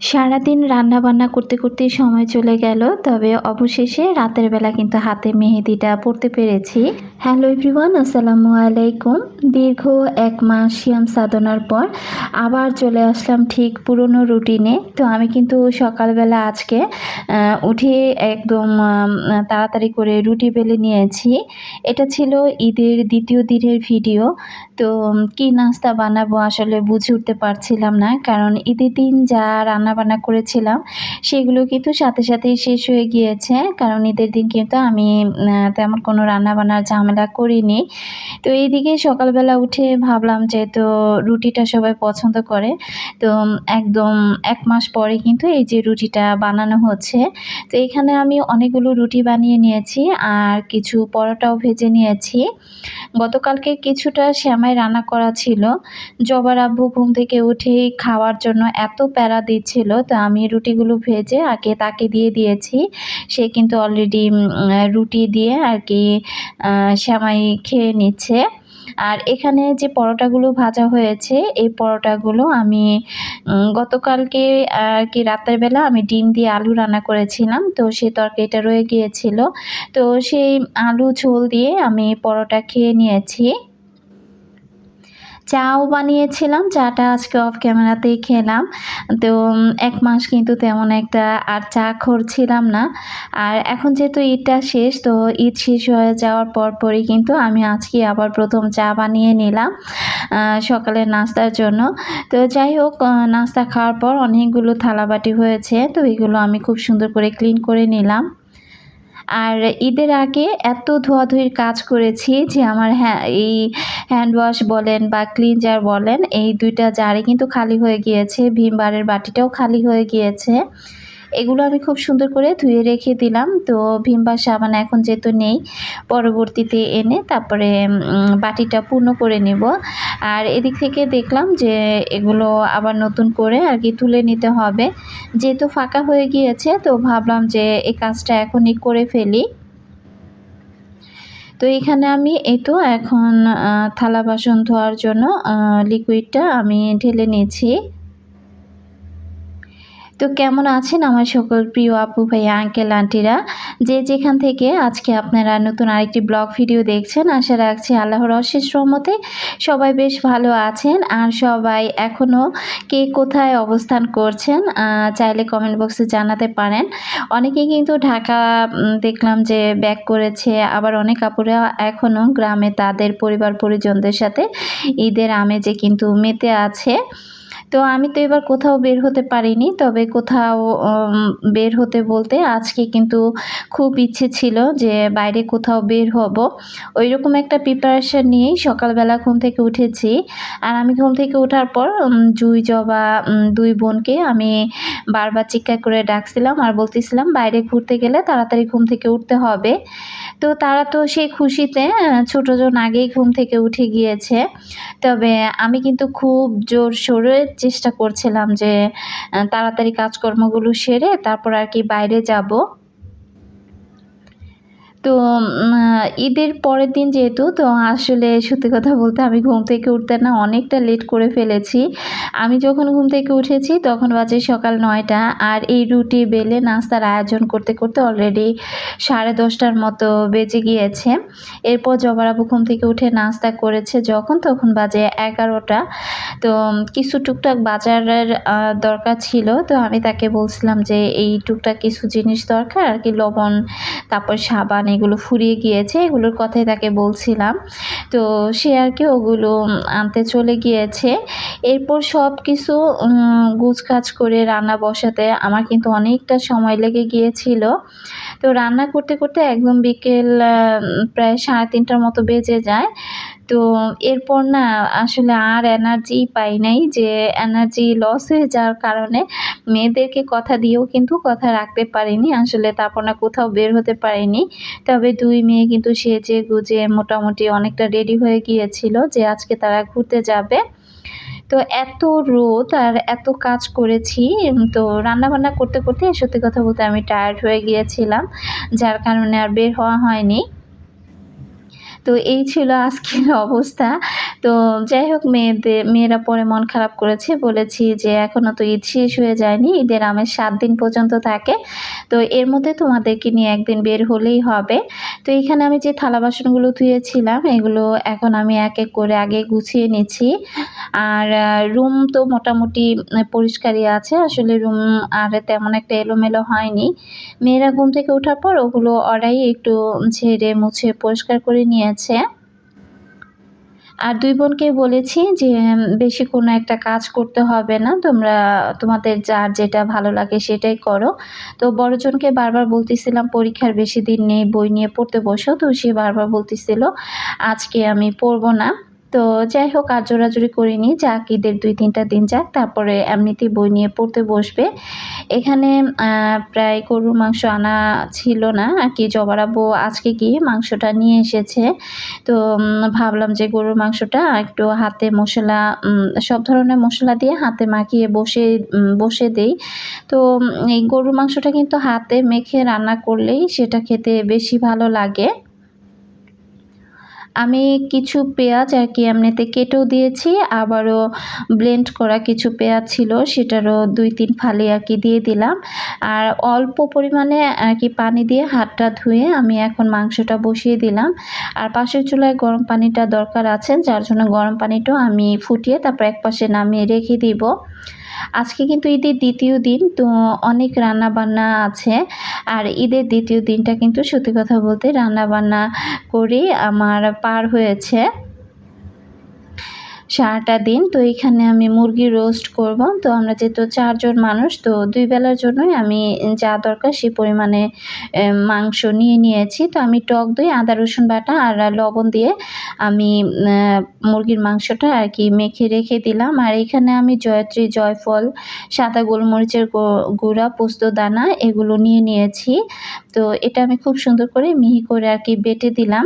সারাদিন রান্না বান্না করতে করতে সময় চলে গেল, তবে অবশেষে রাতের বেলা কিন্তু হাতে মেহেদিটা পড়তে পেরেছি। হ্যালো এভরিওয়ান, আসসালামু আলাইকুম। দীর্ঘ এক মাস শিয়াম সাধনার পর আবার চলে আসলাম ঠিক পুরনো রুটিনে। তো আমি কিন্তু সকালবেলা আজকে উঠে একদম তাড়াতাড়ি করে রুটি বেলে নিয়েছি। এটা ছিল ঈদের দ্বিতীয় দিনের ভিডিও। তো কি নাস্তা বানাবো আসলে বুঝে উঠতে পারছিলাম না। কারণ ঈদের দিন যা রান্না বান্না করেছিলাম, সেগুলো কিন্তু সাথে সাথেই শেষ হয়ে গিয়েছে। কারণ ঈদের দিন কিন্তু আমি তেমন কোনো রান্না বান্নার ঝামেলা করিনি। তো এইদিকে সকালবেলা উঠে ভাবলাম যে, তো রুটিটা সবাই পছন্দ করে। তো একদম এক মাস পরে কিন্তু এই যে রুটিটা বানানো হচ্ছে, তো এখানে আমি অনেকগুলো রুটি বানিয়ে নিয়েছি আর কিছু পরোটাও ভেজে নিয়েছি। গতকালকে কিছুটা শ্যামাই রান্না করা ছিল। জবার আব্বু ঘুম থেকে উঠেই খাওয়ার জন্য এত প্যারা দিচ্ছিল, তো আমি রুটিগুলো ভেজে আগে তাকে দিয়ে দিয়েছি। সে কিন্তু অলরেডি রুটি দিয়ে আর কি শ্যামাই খেয়ে নিচ্ছে। আর এখানে যে পরোটাগুলো ভাজা হয়েছে, এই পরোটাগুলো আমি গতকালকে আর কি রাতের বেলা আমি ডিম দিয়ে আলু রান্না করেছিলাম, তো সেই তরকারিটা রয়ে গিয়েছিল। তো সেই আলু ঝোল দিয়ে আমি পরোটা খেয়ে নিয়েছি। চাও বানিয়েছিলাম, চাটা আজকে অফ ক্যামেরাতেই খেলাম। তো এক মাস কিন্তু তেমন একটা আর চা ছিলাম না। আর এখন যেহেতু ঈদটা শেষ, তো ঈদ শেষ হয়ে যাওয়ার পর পরই কিন্তু আমি আজকে আবার প্রথম চা বানিয়ে নিলাম সকালের নাস্তার জন্য। তো যাই হোক নাস্তা খাওয়ার পর অনেকগুলো থালাবাটি হয়েছে, তো এগুলো আমি খুব সুন্দর করে ক্লিন করে নিলাম। আর ঈদের আগে এত ধোয়াধুয়ির কাজ করেছি যে আমার হ্যাঁ এই হ্যান্ড ওয়াশ বলেন বা ক্লিনজার বলেন, এই দুইটা জারে কিন্তু খালি হয়ে গিয়েছে ভীম বারের বাটিটাও খালি হয়ে গিয়েছে। এগুলো আমি খুব সুন্দর করে ধুয়ে রেখে দিলাম। তো ভীম বার সাবান এখন যেহেতু নেই, পরবর্তীতে এনে তারপরে বাটিটা পূর্ণ করে নেব। আর এদিক থেকে দেখলাম যে এগুলো আবার নতুন করে আর কি তুলে নিতে হবে। যেহেতু ফাঁকা হয়ে গিয়েছে, তো ভাবলাম যে এই কাজটা এখনই করে ফেলি। তো এখানে আমি এই তো এখন থালা বাসন ধোয়ার জন্য লিকুইডটা আমি ঢেলে নিয়েছি। তো কেমন আছেন আমার সকল প্রিয় আপু ভাইয়া আঙ্কেল আন্টিরা যে যেখান থেকে আজকে আপনারা নতুন আরেকটি ব্লগ ভিডিও দেখছেন, আশা রাখছি আল্লাহর অশেষ রহমতে সবাই বেশ ভালো আছেন। আর সবাই এখনও কে কোথায় অবস্থান করছেন চাইলে কমেন্ট বক্সে জানাতে পারেন। অনেকেই কিন্তু ঢাকা দেখলাম যে ব্যাক করেছে, আবার অনেক আপুরা এখনও গ্রামে তাদের পরিবার পরিজনদের সাথে ঈদের আমেজে কিন্তু মেতে আছে। তো আমি তো এবার কোথাও বের হতে পারিনি, তবে কোথাও বের হতে বলতে আজকে কিন্তু খুব ইচ্ছে ছিল যে বাইরে কোথাও বের হব। ওই রকম একটা প্রিপারেশন নিয়েই সকালবেলা ঘুম থেকে উঠেছি। আর আমি ঘুম থেকে ওঠার পর জুই, জবা দুই বোনকে আমি বারবার চিৎকার করে ডাকছিলাম আর বলতেছিলাম বাইরে ঘুরতে গেলে তাড়াতাড়ি ঘুম থেকে উঠতে হবে। তো তারা তো সেই খুশিতে ছোটজন আগেই ঘুম থেকে উঠে গিয়েছে। তবে আমি কিন্তু খুব জোর সোরে চেষ্টা করছিলাম যে তাড়াতাড়ি কাজকর্মগুলো সেরে তারপর আর কি বাইরে যাব। তো ঈদের পরের দিন যেহেতু, তো আসলে সত্যি কথা বলতে আমি ঘুম থেকে উঠতে না অনেকটা লেট করে ফেলেছি। আমি যখন ঘুম থেকে উঠেছি, তখন বাজে সকাল নয়টা আর এই রুটি, বেলে নাস্তার আয়োজন করতে করতে অলরেডি সাড়ে দশটার মতো বেজে গিয়েছে। এরপর জবরাবু ঘুম থেকে উঠে নাস্তা করেছে যখন, তখন বাজে এগারোটা। তো কিছু টুকটাক বাজারের দরকার ছিল, তো আমি তাকে বলছিলাম যে, এই টুকটাক কিছু জিনিস দরকার, আর কি লবণ, তারপর সাবান এগুলো ফুরিয়ে গিয়েছে, এগুলোর কথাই তাকে বলছিলাম। তো সে আর কি ওগুলো আনতে চলে গিয়েছে। এরপর সব কিছু গুছকাজ করে রান্না বসাতে আমার কিন্তু অনেকটা সময় লেগে গিয়েছিল। তো রান্না করতে করতে একদম বিকেল প্রায় সাড়ে তিনটার মতো বেজে যায়। তো এরপর না আসলে আর এনার্জি পাই নাই যে এনার্জি লস হয়ে যাওয়ার কারণে মেয়েদেরকে কথা দিয়েও কিন্তু কথা রাখতে পারিনি। আসলে তারপর না কোথাও বের হতে পারিনি। তবে দুই মেয়ে কিন্তু সেজে গুজে মোটামুটি অনেকটা রেডি হয়ে গিয়েছিল যে আজকে তারা ঘুরতে যাবে। তো এত রোদ আর এত কাজ করেছি, তো রান্না বান্না করতে করতে সত্যি কথা বলতে আমি টায়ার্ড হয়ে গিয়েছিলাম। যার কারণে আর বের হওয়া হয়নি। তো এই ছিল আজকের অবস্থা। তো যাই হোক, মেয়েদের, মেয়েরা পরে মন খারাপ করেছে। বলেছি যে এখনও তো ঈদ শেষ হয়ে যায়নি। ঈদের আমের সাত দিন পর্যন্ত থাকে। তো এর মধ্যে তোমাদেরকে নিয়ে একদিন বের হলেই হবে। তো এখানে আমি যে থালা বাসনগুলো ধুয়েছিলাম, এগুলো এখন আমি এক এক করে আগে গুছিয়ে নিচ্ছি। আর রুম তো মোটামুটি পরিষ্কারই আছে। আসলে রুম আর তেমন একটা এলোমেলো হয়নি। মেয়েরা ঘুম থেকে ওঠার পর ওগুলো ওরাই একটু ঝেড়ে মুছে পরিষ্কার করে নিয়েছে। আর দুই বোনকে বলেছি যে বেশি কোনো একটা কাজ করতে হবে না, তোমরা তোমাদের যার যেটা ভালো লাগে সেটাই করো। তো বড়জনকে বারবার বলতেছিলাম, পরীক্ষার বেশি দিন নেই, বই নিয়ে পড়তে বসো। তো সে বারবার বলতেছিল, আজকে আমি পড়ব না। তো যাই হোক, আর জোরাজুরি করিনি। যাক, ঈদের দুই তিনটা দিন যাক, তারপরে এমনিতেই বই নিয়ে পড়তে বসবে। এখানে প্রায় গরুর মাংস আনা ছিল না, আর কি জবারাবো আজকে গিয়ে মাংসটা নিয়ে এসেছে। তো ভাবলাম যে গরুর মাংসটা একটু হাতে মশলা সব ধরনের মশলা দিয়ে হাতে মাখিয়ে বসে বসে দেই। তো এই গরুর মাংসটা কিন্তু হাতে মেখে রান্না করলেই সেটা খেতে বেশি ভালো লাগে। আমি কিছু পেঁয়াজ আর কি এমনিতে কেটেও দিয়েছি, আবারও ব্লেন্ড করা কিছু পেঁয়াজ ছিল, সেটারও দুই তিন ফালি আর কি দিয়ে দিলাম। আর অল্প পরিমাণে আর কি পানি দিয়ে হাতটা ধুয়ে আমি এখন মাংসটা বসিয়ে দিলাম। আর পাশের চুলায় গরম পানিটা দরকার আছে, যার জন্য গরম পানিটাও আমি ফুটিয়ে তারপর এক পাশে নামিয়ে রেখে দিব। আজকে কিন্তু ঈদের দ্বিতীয় দিন, তো অনেক রান্না বান্না আছে। আর ঈদের দ্বিতীয় দিনটা কিন্তু সত্যি কথা বলতে রান্না বান্না করেই আমার পার হয়েছে। সারাটা দিন। তো এখানে আমি মুরগি রোস্ট করব। তো আমরা যেহেতু চারজন মানুষ, তো দুই বেলার জন্যই আমি যা দরকার সে পরিমাণে মাংস নিয়ে নিয়েছি। তো আমি টক দই, আদা, রসুন বাটা আর লবণ দিয়ে আমি মুরগির মাংসটা আর কি মেখে রেখে দিলাম। আর এখানে আমি জয়ত্রী, জয়ফল, সাদা গোলমরিচের গুঁড়া, পোস্ত, দানা এগুলো নিয়ে নিয়েছি। তো এটা আমি খুব সুন্দর করে মিহি করে আর কি বেটে দিলাম।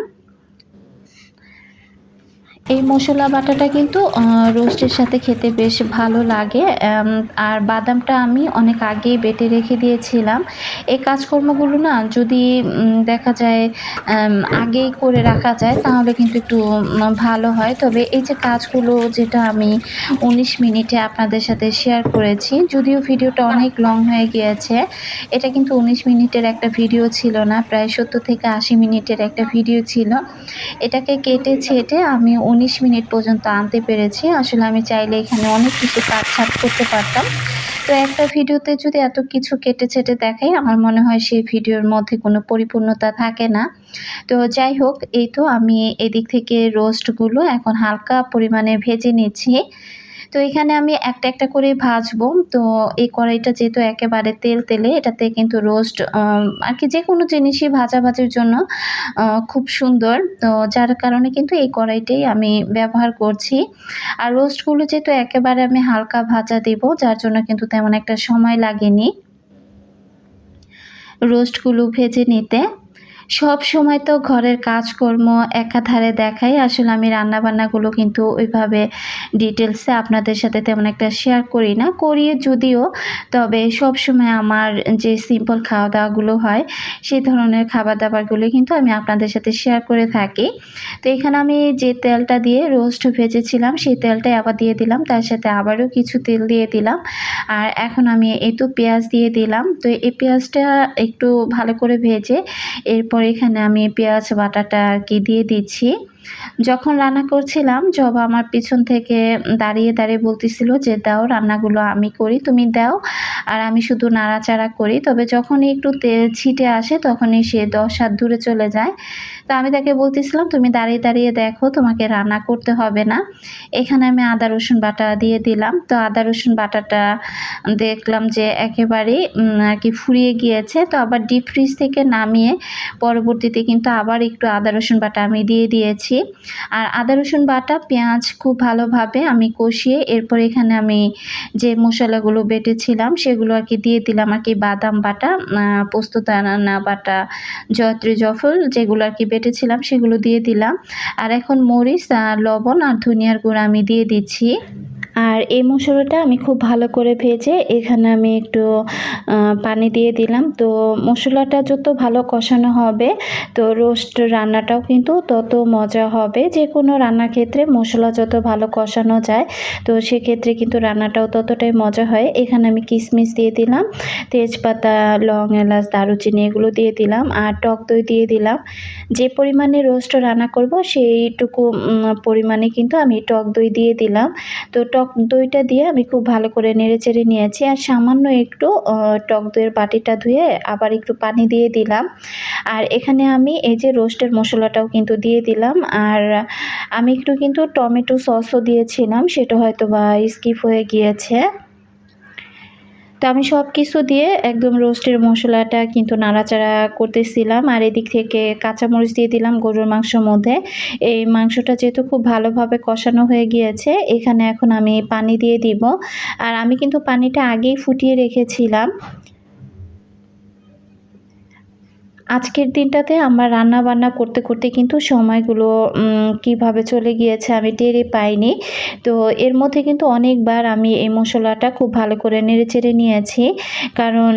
এই মশলা বাটাটা কিন্তু রোস্টের সাথে খেতে বেশ ভালো লাগে। আর বাদামটা আমি অনেক আগেই বেটে রেখে দিয়েছিলাম। এই কাজকর্মগুলো না যদি দেখা যায় আগেই করে রাখা যায়, তাহলে কিন্তু একটু ভালো হয়। তবে এই যে কাজগুলো যেটা আমি উনিশ মিনিটে আপনাদের সাথে শেয়ার করেছি, যদিও ভিডিওটা অনেক লং হয়ে গিয়েছে, এটা কিন্তু উনিশ মিনিটের একটা ভিডিও ছিল না, প্রায় সত্তর থেকে আশি মিনিটের একটা ভিডিও ছিল। এটাকে কেটে ছেটে আমি উনিশ মিনিট পর্যন্ত আনতে পেরেছি। আসলে আমি চাইলে এখানে অনেক কিছু কাটছাট করতে পারতাম। তো একটা ভিডিওতে যদি এত কিছু কেটে ছেটে দেখাই, আমার মনে হয় সেই ভিডিওর মধ্যে কোনো পরিপূর্ণতা থাকে না। তো যাই হোক, এই তো আমি এদিক থেকে রোস্টগুলো এখন হালকা পরিমাণে ভেজে নিচ্ছি। তো এখানে আমি একটা একটা করে ভাজবো। তো এই কড়াইটা যেহেতু একেবারে তেল তেলে, এটাতে কিন্তু রোস্ট আর কি যে কোনো জিনিসই ভাজা ভাজির জন্য খুব সুন্দর। তো যার কারণে কিন্তু এই কড়াইটাই আমি ব্যবহার করছি। আর রোস্টগুলো যেহেতু একেবারে আমি হালকা ভাজা দেব, যার জন্য কিন্তু তেমন একটা সময় লাগেনি। রোস্টগুলো ভেজে নিতে। সব সময় তো ঘরের কাজকর্ম একাধারে দেখাই। আসলে আমি রান্নাবান্নাগুলো কিন্তু ওইভাবে ডিটেলসে আপনাদের সাথে তেমন একটা শেয়ার করি না। করি যদিও, তবে সব সময় আমার যে সিম্পল খাওয়া দাওয়াগুলো হয়, সেই ধরনের খাবার দাবারগুলো কিন্তু আমি আপনাদের সাথে শেয়ার করে থাকি। তো এখানে আমি যে তেলটা দিয়ে রোস্ট ভেজেছিলাম, সেই তেলটাই আবার দিয়ে দিলাম। তার সাথে আবারও কিছু তেল দিয়ে দিলাম। আর এখন আমি এই তো পেঁয়াজ দিয়ে দিলাম। তো এই পেঁয়াজটা একটু ভালো করে ভেজে, এরপর এখানে আমি পেঁয়াজ বাটাটা আর কি দিয়ে দিচ্ছি। যখন রান্না করছিলাম, জবা আমার পিছন থেকে দাঁড়িয়ে দাঁড়িয়ে বলতেছিল যে, দাও রান্নাগুলো আমি করি, তুমি দাও। আর আমি শুধু নাড়াচাড়া করি। তবে যখনই একটু তেল ছিটে আসে, তখনই সে দশ হাত দূরে চলে যায়। তো আমি তাকে বলতেছিলাম, তুমি দাঁড়িয়ে দাঁড়িয়ে দেখো, তোমাকে রান্না করতে হবে না। এখানে আমি আদা, রসুন বাটা দিয়ে দিলাম। তো আদা, রসুন বাটাটা দেখলাম যে, একেবারেই আর কি ফুরিয়ে গিয়েছে। তো আবার ডিপ ফ্রিজ থেকে নামিয়ে পরবর্তীতে কিন্তু আবার একটু আদা, রসুন বাটা আমি দিয়ে দিয়েছি। আর আদা, রসুন বাটা, পেঁয়াজ খুব ভালোভাবে আমি কষিয়ে এরপর এখানে আমি যে মশলাগুলো বেটেছিলাম সেগুলো আর কি দিয়ে দিলাম আর কি বাদাম বাটা পোস্ত দানা বাটা, জয়ত্রী জফল যেগুলো আর কি বেটেছিলাম সেগুলো দিয়ে দিলাম। আর এখন মরিচ আর লবণ আর ধনিয়ার গুঁড়া আমি দিয়ে দিচ্ছি। আর এই মশলাটা আমি খুব ভালো করে ভেজে এখানে আমি একটু পানি দিয়ে দিলাম। তো মশলাটা যত ভালো কষানো হবে, তো রোস্ট রান্নাটাও কিন্তু তত মজা হবে। যে কোনো রান্নার ক্ষেত্রে মশলা যত ভালো কষানো যায়, তো সেক্ষেত্রে কিন্তু রান্নাটাও ততটাই মজা হয়। এখানে আমি কিশমিশ দিয়ে দিলাম, তেজপাতা, লং, এলাচ, দারুচিনি এগুলো দিয়ে দিলাম, আর টক দই দিয়ে দিলাম। যে পরিমাণে রোস্ট রান্না করব সেইটুকু পরিমাণে কিন্তু আমি টক দই দিয়ে দিলাম। তো টক দইটা দিয়ে আমি খুব ভালো করে নেড়েচেড়ে নিয়েছি। আর সামান্য একটু টক দইয়ের বাটিটা ধুয়ে আবার একটু পানি দিয়ে দিলাম। আর এখানে আমি এই যে রোস্টের মশলাটাও কিন্তু দিয়ে দিলাম। আর আমি একটু কিন্তু টমেটো সসও দিয়েছিলাম, সেটা হয়তো বা স্কিপ হয়ে গিয়েছে। তো আমি সব কিছু দিয়ে একদম রোস্টের মশলাটা কিন্তু নাড়াচাড়া করতেছিলাম। আর এদিক থেকে কাঁচামরিচ দিয়ে দিলাম গরুর মাংসর মধ্যে। এই মাংসটা যেহেতু খুব ভালোভাবে কষানো হয়ে গিয়েছে, এখানে এখন আমি পানি দিয়ে দিব। আর আমি কিন্তু পানিটা আগেই ফুটিয়ে রেখেছিলাম। আজকের দিনটাতে আমার রান্না বান্না করতে করতে কিন্তু সময়গুলো কীভাবে চলে গিয়েছে আমি টেরে পাইনি। তো এর মধ্যে কিন্তু অনেকবার আমি এই মশলাটা খুব ভালো করে নেড়ে চেড়ে নিয়েছি। কারণ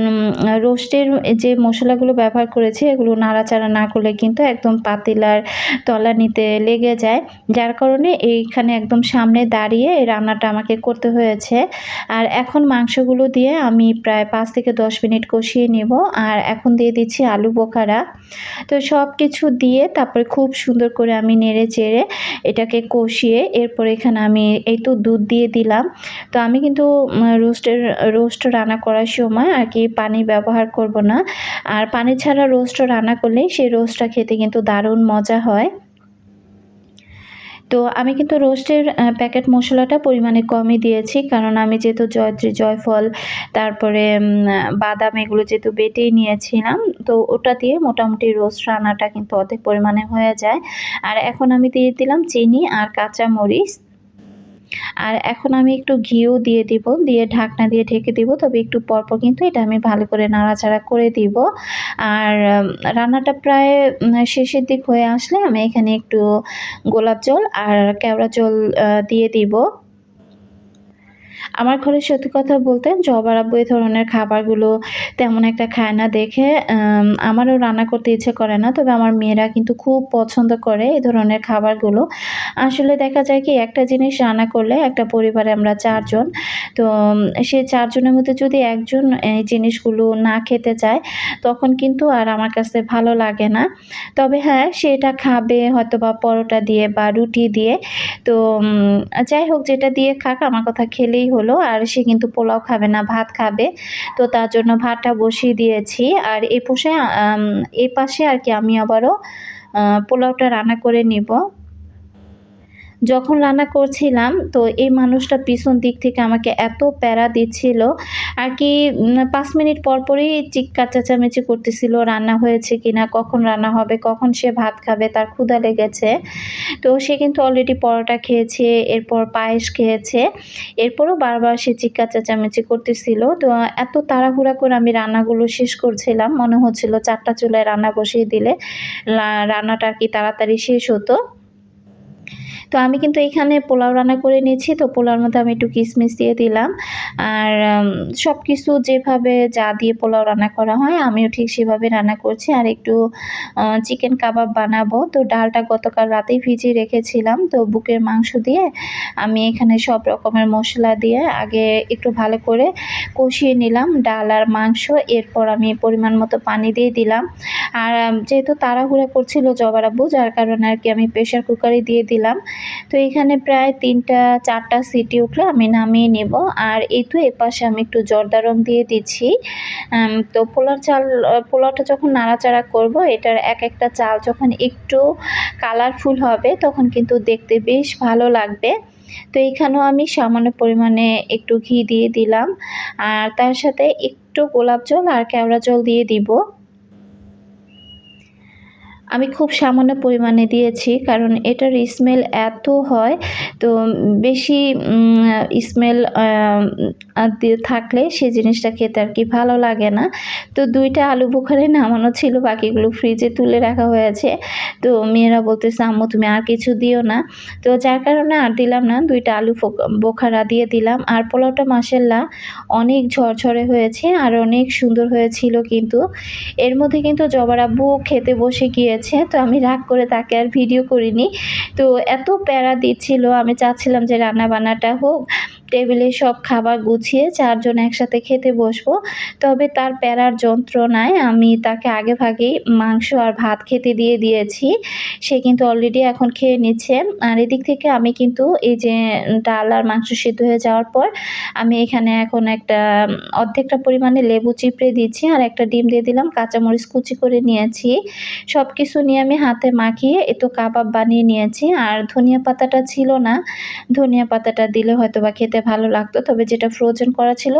রোস্টের যে মশলাগুলো ব্যবহার করেছি, এগুলো নাড়াচাড়া না করলে কিন্তু একদম পাতিলার তলা নিতে লেগে যায়। যার কারণে এইখানে একদম সামনে দাঁড়িয়ে এই রান্নাটা আমাকে করতে হয়েছে। আর এখন মাংসগুলো দিয়ে আমি প্রায় পাঁচ থেকে দশ মিনিট কষিয়ে নেব। আর এখন দিয়ে দিচ্ছি আলু বোখারা তো সব কিছু দিয়ে তারপরে খুব সুন্দর করে আমি নেড়ে চেড়ে এটাকে কষিয়ে এরপর এখানে আমি এই তো দুধ দিয়ে দিলাম। তো আমি কিন্তু রোস্টের, রোস্ট রান্না করার সময় আর কি পানি ব্যবহার করব না। আর পানি ছাড়া রোস্ট রান্না করলে সেই রোস্টটা খেতে কিন্তু দারুণ মজা হয়। তো আমি কিন্তু রোস্টের প্যাকেট মশলাটা পরিমাণে কমই দিয়েছি। কারণ আমি যেহেতু জয়ত্রী জয়ফল, তারপরে বাদাম এগুলো যেহেতু বেটেই নিয়েছিলাম, তো ওটা দিয়ে মোটামুটি রোস্ট রান্নাটা কিন্তু অর্ধেক পরিমাণে হয়ে যায়। আর এখন আমি দিয়ে দিলাম চিনি আর কাঁচা মরিচ আর এখন আমি একটু ঘিও দিয়ে দিব, দিয়ে ঢাকনা দিয়ে ঢেকে দিব, তবে একটু পরপর কিন্তু এটা আমি ভালো করে নাড়াচাড়া করে দিব। আর রান্নাটা প্রায় শেষের দিক হয়ে আসলে আমি এখানে একটু গোলাপ জল আর কেওড়া জল দিয়ে দিব। আমার ঘরে সত্যি কথা বলতে জবার আব্বু এই ধরনের খাবারগুলো তেমন একটা খায় না দেখে আমারও রান্না করতে ইচ্ছে করে না। তবে আমার মেয়েরা কিন্তু খুব পছন্দ করে এই ধরনের খাবারগুলো। আসলে দেখা যায় কি একটা জিনিস রান্না করলে একটা পরিবারে আমরা চারজন, তো সেই চারজনের মধ্যে যদি একজন এই জিনিসগুলো না খেতে চায়, তখন কিন্তু আর আমার কাছে ভালো লাগে না। তবে হ্যাঁ সেটা খাবে হয়তো বা পরোটা দিয়ে বা রুটি দিয়ে। তো যাই হোক যেটা দিয়ে খাক, আমার কথা খেলেই হলো, আর সে কিন্তু পোলাও খাবে না, ভাত খাবে। তো তার জন্য ভাতটা বসিয়ে দিয়েছি। আর এ পাশে এ পাশে আর কি আমি আবারও পোলাওটা রান্না করে নিব। যখন রান্না করছিলাম, তো এই মানুষটা পিছন দিক থেকে আমাকে এত প্যারা দিচ্ছিল। আর কি পাঁচ মিনিট পর পরই চিৎকার চেঁচামেচি করতেছিল, রান্না হয়েছে কিনা, কখন রান্না হবে, কখন সে ভাত খাবে, তার ক্ষুধা লেগেছে। তো সে কিন্তু অলরেডি পরোটা খেয়েছে, এরপর পায়েস খেয়েছে, এরপরও বারবার সে চিৎকার চেঁচামেচি করতেছিল। তো এত তাড়াহুড়া করে আমি রান্নাগুলো শেষ করছিলাম, মনে হচ্ছিল চারটা চুলায় রান্না বসিয়ে দিলে রান্নাটা আর কি তাড়াতাড়ি শেষ হতো। তো আমি কিন্তু এখানে পোলাও রান্না করে নিয়েছি। তো পোলাওর মধ্যে আমি একটু কিশমিশ দিয়ে দিলাম। আর সব কিছু যেভাবে যা দিয়ে পোলাও রান্না করা হয়, আমিও ঠিক সেভাবে রান্না করছি। আর একটু চিকেন কাবাব বানাবো। তো ডালটা গতকাল রাতেই ভিজিয়ে রেখেছিলাম। তো বুকের মাংস দিয়ে আমি এখানে সব রকমের মশলা দিয়ে আগে একটু ভালো করে কষিয়ে নিলাম ডাল আর মাংস। এরপর আমি পরিমাণ মতো পানি দিয়ে দিলাম। আর যেহেতু তাড়াহুড়া করছিল জবারাব্বু যার কারণে আর কি আমি প্রেশার কুকারে দিয়ে দিলাম। তো এখানে প্রায় তিনটা, চারটা সিটি উঠলে, আমি নামিয়ে নেব। আর এই তো এপাশে আমি একটু জর্দা রং দিয়ে দিচ্ছি। তো পোলার চাল, পোলাওটা যখন নাড়াচাড়া করব, এটার এক একটা চাল যখন একটু কালারফুল হবে, তখন কিন্তু দেখতে বেশ ভালো লাগবে। তো এখানেও আমি সামান্য পরিমাণে একটু ঘি দিয়ে দিলাম। আর তার সাথে একটু গোলাপ জল আর কেওড়া জল দিয়ে দিব। আমি খুব সামান্য পরিমাণে দিয়েছি, কারণ এটার স্মেল এত হয়, তো বেশি স্মেল থাকলে সেই জিনিসটা খেতে আর কি ভালো লাগে না। তো দুইটা আলু বোখারে নামানো ছিল, বাকিগুলো ফ্রিজে তুলে রাখা হয়েছে। তো মেয়েরা বলতেছে, আম্মু, তুমি আর কিছু দিও না। তো যার কারণে আর দিলাম না, দুইটা আলু বোখারা দিয়ে দিলাম। আর পোলাওটা মাসাল্লাহ অনেক ঝরঝরে হয়েছে, আর অনেক সুন্দর হয়েছিল কিন্তু। এর মধ্যে কিন্তু জবার আব্বু খেতে বসে গিয়েছে তো আমি রাগ করে তাকে আর ভিডিও করিনি। তো এত প্যারা দিচ্ছিল, আমি চাচ্ছিলাম যে রান্না বান্নাটা হোক। টেবিলে সব খাবার গুছিয়ে চারজন একসাথে খেতে বসবো। তবে তার প্যারার যন্ত্রণায় আমি তাকে আগে ভাগেই মাংস আর ভাত খেতে দিয়ে দিয়েছি। সে কিন্তু অলরেডি এখন খেয়ে নিচ্ছে। আর এদিক থেকে আমি কিন্তু এই যে ডাল আর মাংস সিদ্ধ হয়ে যাওয়ার পর আমি এখানে এখন একটা, অর্ধেকটা পরিমাণে লেবু চিপড়ে দিচ্ছি আর একটা ডিম দিয়ে দিলাম, কাঁচামরিচ কুচি করে নিয়েছি। সব কিছু নিয়ে আমি হাতে মাখিয়ে এতো কাবাব বানিয়ে নিয়েছি। আর ধনিয়া পাতাটা ছিল না। ধনিয়া পাতাটা দিলে হয়তো বা খেতে ভালো লাগতো। তবে যেটা ফ্রোজেন করা ছিল,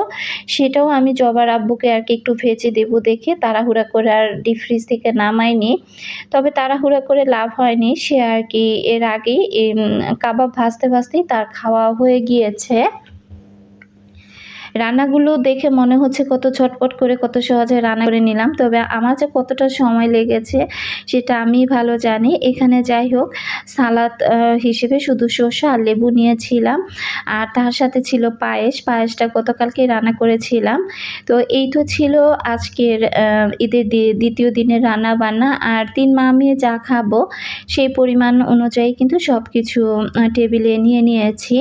সেটাও আমি জবার আব্বুকে আর কি একটু ভেজে দেব দেখে, তাড়াহুড়া করে আর ডিপ ফ্রিজ থেকে নামাইনি তবে তাড়াহুড়া করে লাভ হয়নি, সে আর কি এর আগেই কাবাব ভাজতে ভাজতেই তার খাওয়া হয়ে গিয়েছে। রান্নাগুলো দেখে মনে হচ্ছে কত ছটপট করে, কত সহজে রান্না করে নিলাম। তবে আমার যে কতটা সময় লেগেছে, সেটা আমি ভালো জানি। এখানে যাই হোক, সালাদ হিসেবে শুধু শসা আর লেবু নিয়েছিলাম। আর তার সাথে ছিল পায়েস। পায়েসটা গতকালকে রান্না করেছিলাম। তো এই তো ছিল আজকের ঈদের দ্বিতীয় দিনের রান্না বান্না আর তিন মা আমি যা খাব, সেই পরিমাণ অনুযায়ী কিন্তু সব কিছু টেবিলে নিয়ে নিয়েছি।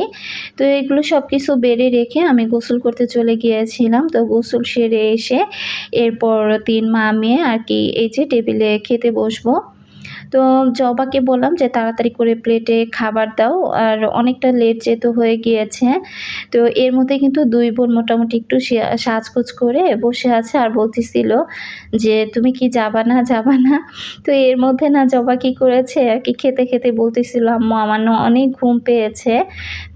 তো এগুলো সব কিছু বেড়ে রেখে আমি গোসল করতে করতে চলে গিয়েছিলাম। তো গোসল সেরে এসে এরপর তিন মা মেয়ে আর কি এই যে টেবিলে খেতে বসবো। তো জবাকে বললাম যে তাড়াতাড়ি করে প্লেটে খাবার দাও, আর অনেকটা লেট যেহেতু হয়ে গিয়েছে, তো এর মধ্যে কিন্তু দুই বোন মোটামুটি একটু সাজগোজ করে বসে আছে আর বলতেছিল যে তুমি কি যাবা না যাবা না? তো এর মধ্যে না জবা কি করেছে আর কি খেতে খেতে বলতেছিল, আম্মু, আমার না অনেক ঘুম পেয়েছে,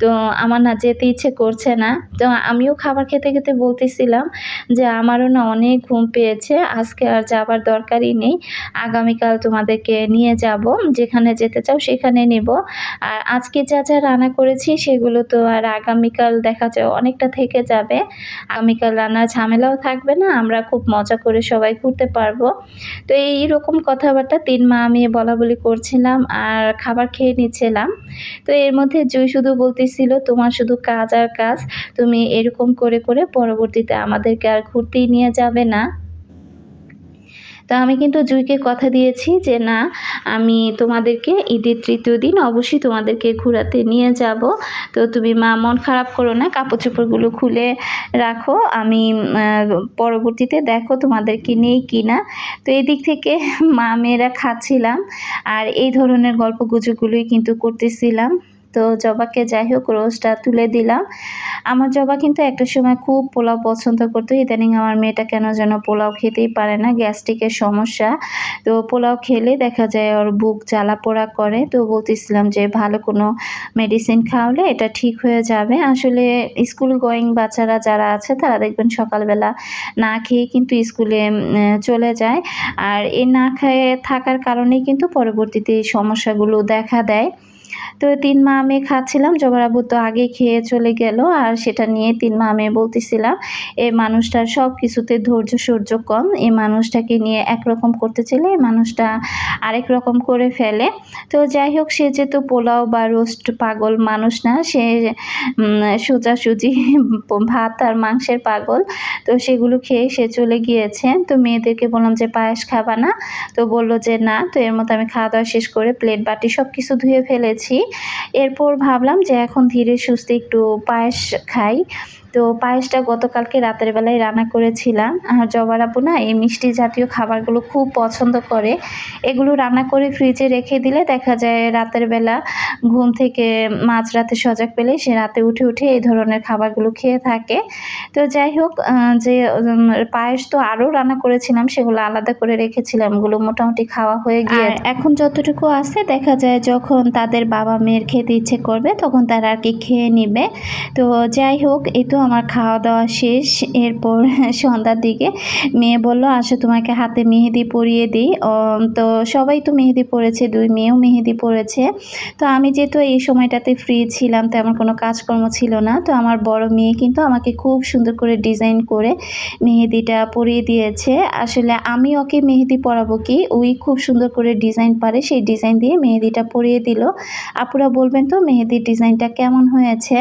তো আমার না যেতে ইচ্ছে করছে না। তো আমিও খাবার খেতে খেতে বলতেছিলাম যে আমারও না অনেক ঘুম পেয়েছে, আজকে আর যাবার দরকারই নেই, আগামীকাল তোমাদেরকে নিয়ে যাব, যেখানে যেতে চাও সেখানে নেব। আর আজকে যা যা রান্না করেছি সেগুলো তো আর আগামীকাল দেখা যায় অনেকটা থেকে যাবে। আগামীকাল রান্নার ঝামেলাও থাকবে না, আমরা খুব মজা করে সবাই ঘুরতে পারব। তো এই রকম কথাবার্তা তিন মা আমি বলা বলি করছিলাম আর খাবার খেয়ে নিচ্ছিলাম। তো এর মধ্যে জুই শুধু বলতেছিল, তোমার শুধু কাজ আর কাজ, তুমি এরকম করে করে পরবর্তীতে আমাদেরকে আর ঘুরতেই নিয়ে যাবে না। তো আমি কিন্তু জুইকে কথা দিয়েছি যে, না, আমি তোমাদেরকে ঈদের তৃতীয় দিন অবশ্যই তোমাদেরকে ঘোরাতে নিয়ে যাব। তো তুমি মা, মন খারাপ করো না কাপড় চোপড়গুলো খুলে রাখো। আমি পরবর্তীতে দেখো তোমাদেরকে নেই কি না। তো এদিক থেকে মা, মেয়েরা খাচ্ছিলাম। আর এই ধরনের গল্প গুজবগুলোই কিন্তু করতেছিলাম। তো জবাকে যাই হোক রোজটা তুলে দিলাম। আমার জবা কিন্তু একটা সময় খুব পোলাও পছন্দ করতো। ইদানিং আমার মেয়েটা কেন যেন পোলাও খেতেই পারে না, গ্যাস্ট্রিকের সমস্যা। তো পোলাও খেলে দেখা যায় ওর বুক জ্বালা পোড়া করে। তো বলতেছিলাম যে, ভালো কোনো মেডিসিন খাওয়ালে এটা ঠিক হয়ে যাবে। আসলে স্কুল গোয়িং বাচ্চারা যারা আছে, তারা দেখবেন সকালবেলা না খেয়ে কিন্তু স্কুলে চলে যায়। আর এ না খেয়ে থাকার কারণেই কিন্তু পরবর্তীতে এই সমস্যাগুলো দেখা দেয়। তো তিন মা আমি খাচ্ছিলাম জবার আবু তো আগে খেয়ে চলে গেল আর সেটা নিয়ে তিন মা আমি বলতেছিলাম এই মানুষটার সব কিছুতে ধৈর্য সহ্য কম এই মানুষটাকে নিয়ে একরকম করতে চাইলে এই মানুষটা আরেক রকম করে ফেলে। তো যাই হোক, সে যেহেতু পোলাও বা রোস্ট পাগল মানুষ না, সে সোজাসুজি ভাত আর মাংসের পাগল, তো সেগুলো খেয়ে সে চলে গিয়েছে। তো মেয়েদেরকে বললাম যে, পায়েস খাবা না? তো বলল যে, না। তো এর মতো আমি খাওয়া দাওয়া শেষ করে প্লেট, বাটি সব কিছু ধুয়ে ফেলেছি। এরপর ভাবলাম যে এখন ধীরে সুস্থে একটু পায়েস খাই। তো পায়েসটা গতকালকে রাতের বেলায় রান্না করেছিলাম। আর জবার আপু না এই মিষ্টি জাতীয় খাবারগুলো খুব পছন্দ করে। এগুলো রান্না করে ফ্রিজে রেখে দিলে দেখা যায় রাতের বেলা ঘুম থেকে মাঝরাতে সজাগ পেলে সে রাতে উঠে উঠে এই ধরনের খাবারগুলো খেয়ে থাকে। তো যাই হোক যে পায়েস তো আরও রান্না করেছিলাম, সেগুলো আলাদা করে রেখেছিলাম। এগুলো মোটামুটি খাওয়া হয়ে গিয়ে এখন যতটুকু আছে, দেখা যায় যখন তাদের বাবা মেয়ের খেতে ইচ্ছে করবে, তখন তারা আর কি খেয়ে নিবে। তো যাই হোক এই তো আমার খাওয়া দাওয়া শেষ। এরপর সন্ধ্যার দিকে মেয়ে বলল, আসো, তোমাকে হাতে মেহেদি পরিয়ে দিই। তো সবাই তো মেহেদি পরেছে, দুই মেয়েও মেহেদি পরেছে। তো আমি যেহেতু এই সময়টাতে ফ্রি ছিলাম তেমন কোনো কাজকর্ম ছিল না। তো আমার বড় মেয়ে কিন্তু আমাকে খুব সুন্দর করে ডিজাইন করে মেহেদিটা পরিয়ে দিয়েছে। আসলে আমি ওকে মেহেদি পরাবো কি? ওই খুব সুন্দর করে ডিজাইন পারে, সেই ডিজাইন দিয়ে মেহেদিটা পরিয়ে দিল। আপুরা বলবেন তো, মেহেদির ডিজাইনটা কেমন হয়েছে?